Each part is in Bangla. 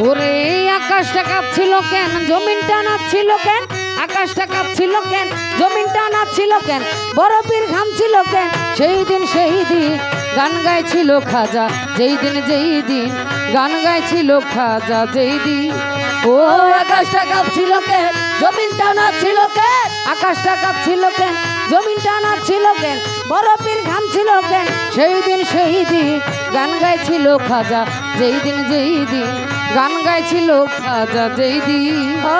ওরে, আকাশটা কাঁপছিল কেন? জমিনটা নাচছিল কেন? আকাশটা কাঁপছিল কেন? জমিনটা নাচছিল কেন? বরফের ঘামছিল কেন? সেই দিন সেই দিন গান গাইছিল খাজা। যেই দিন যেই দিন গান গাইছিল খাজা। যেই দিন ও, আকাশটা কাঁপছিল কেন? জমিনটা নাচছিল কেন? আকাশটা কাঁপছিল কেন? জমিনটা ছিল কেন বরফের ঘাম ছিল কেন সেই দিন সেই দিন গান গাইছিল খাজা যেই দিন যেই দিন গান গাইছিল খাজা যেই দিন। ও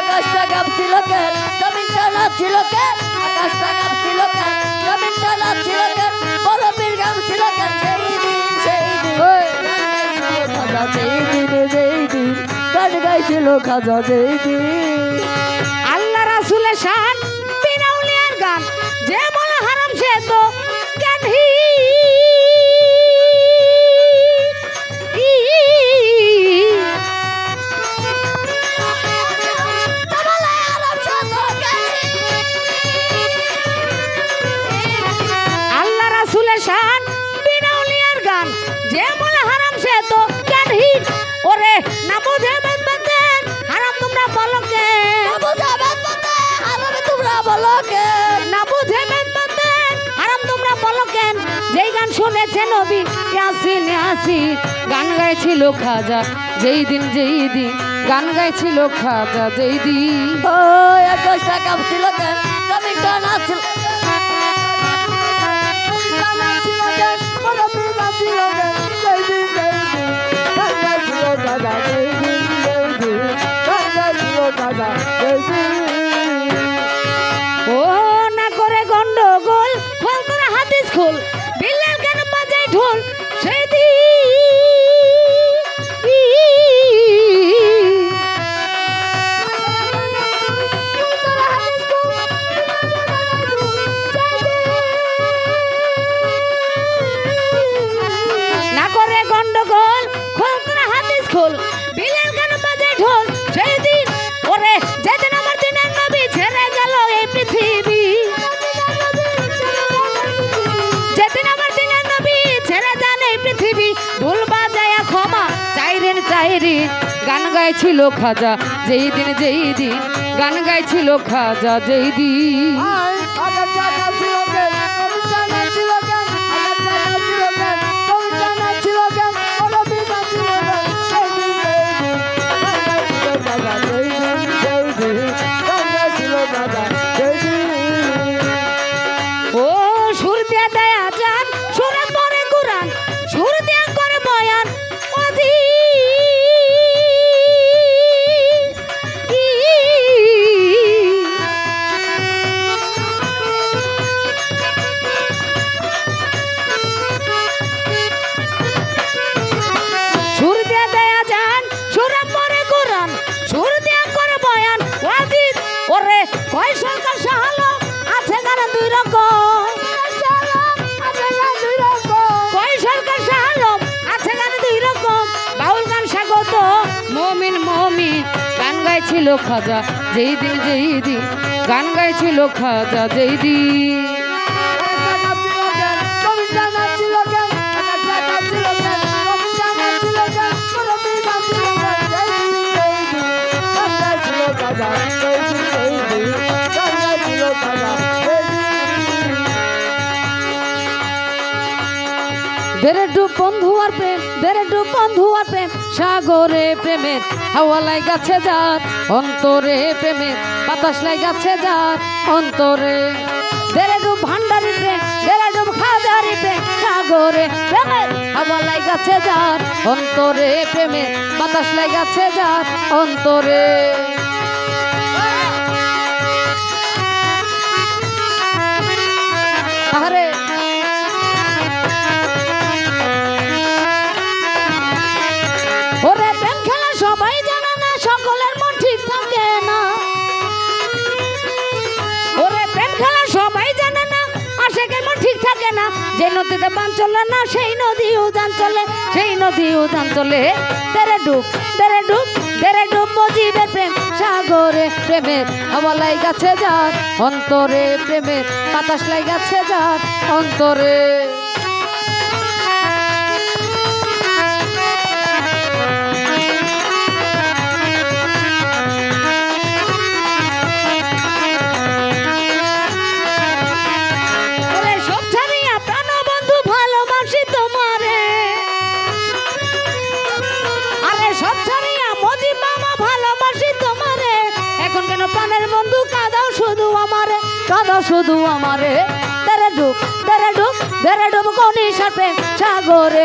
আকাশটা কাঁপছিল কেন? জমিনটা ছিল কেন? আকাশটা কাঁপছিল কেন? জমিনটা নাচছিল কেন? বরফের গাম ছিল কেন? সেই দিন সেই দিন খাজা সেই দিন সেই দিন গান গাইছিল খাজা সেই দিন। আল্লাহ রাসুলের শান শান বিনাউলিয়ার গান। যে বলে হারাম সে তো জ্ঞানহীন। ওরে না বোঝে বেদ বেদ হারাম তোমরা বলো কে তোমরা বলো কেন না বুঝে বেদ বেদ হারাম তোমরা বলো কেন যেই গান শুনেছে নবী ইয়াসিন ইয়াসিন গান গাইছিল খাজা। যেই দিন যেই দিন গান গাইছিল খাজা যেই দিন। ও আকাশটা কাঁপছিল কেন? জমিনটা নাচছিল। না করে গন্ডগোল খোল করে হাদিস খোল বিল্লাল কেন বাজাই ঢোল? সেই চাইরিন গান গাইছিল খাজা যেই দিন যেই দিন গান গাইছিল খাজা যেই দিন। গাইছিল খাজা যেই দিন যেই দিন গান গাইছিল খাজা যেই দিন। বন্ধু আর প্রেম। দেরে বন্ধু আর প্রেম। সাগরে প্রেমের হাওয়া লাই গাছে যার, অন্তরে প্রেমের বাতাস লাই গাছে যার, অন্তরে। দেরে ডুব ভান্ডারি প্রেম দেরে ডুব খাজারি প্রেম, সাগরে প্রেমের হাওয়া লাই গাছে যার, অন্তরে প্রেমের বাতাস লাই গাছে যার, অন্তরে। যে নদীতে বান চলে না, সেই নদী উদান চলে, সেই নদী উদান চলে। তেরে ডুব তেরে ডুব তেরে ডুব মজিবের প্রেম, সাগরে প্রেমের হাওয়া গাছে যার, অন্তরে প্রেমের বাতাস লাই গাছে যার, অন্তরে। শুধু আমারে। তেরে ডুব তেরে ডুব তেরে ডুব কোনি সাপে সাগরে।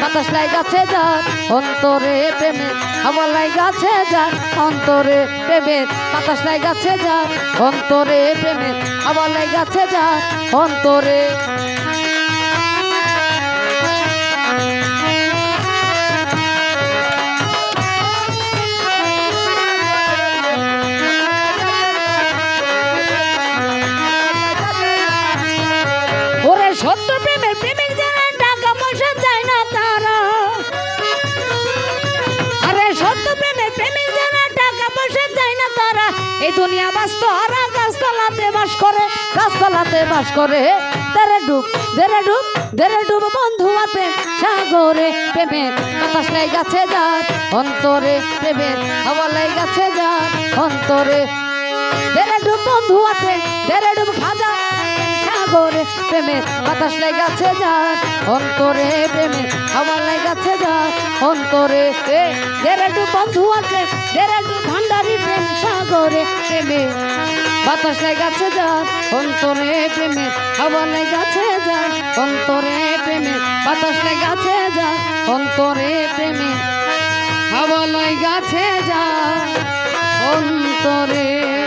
বাতাস লাই গাছে যার অন্তরে প্রেমে, আমার লাই গাছে যার অন্তরে প্রেমে। বাতাস লাই গাছে যার অন্তরে প্রেমে, আমার লাই গাছে যার অন্তরে। এই দুনিয়া বাস্ত হারা গাছতলাতে বাস করে, গাছতলাতে বাস করে। দেরে ডুব দেরে ডুব দেরে ডুব বন্ধু আর প্রেম সাগরে, প্রেমের বাতাস লাই গাছে যার অন্তরে, প্রেমের হাওয়া লাই গাছে যার অন্তরে। দেরে ডুব বন্ধু আছে, দেরে ডুব খাজা সাগরে, প্রেমের বাতাস গাছে যার অন্তরে, প্রেমের হাওয়া গাছে যার অন্তরে এ দেরে ডুব বন্ধু আছে দেরে ডুব ভান্ডারি প্রেম সাগরে প্রেমের বাতাস লেগাছে যার অন্তরে প্রেমে হাওয়া লেগাছে যার অন্তরে প্রেমে। বাতাস লেগাছে যার অন্তরে প্রেমে হাওয়া লেগাছে যার অন্তরে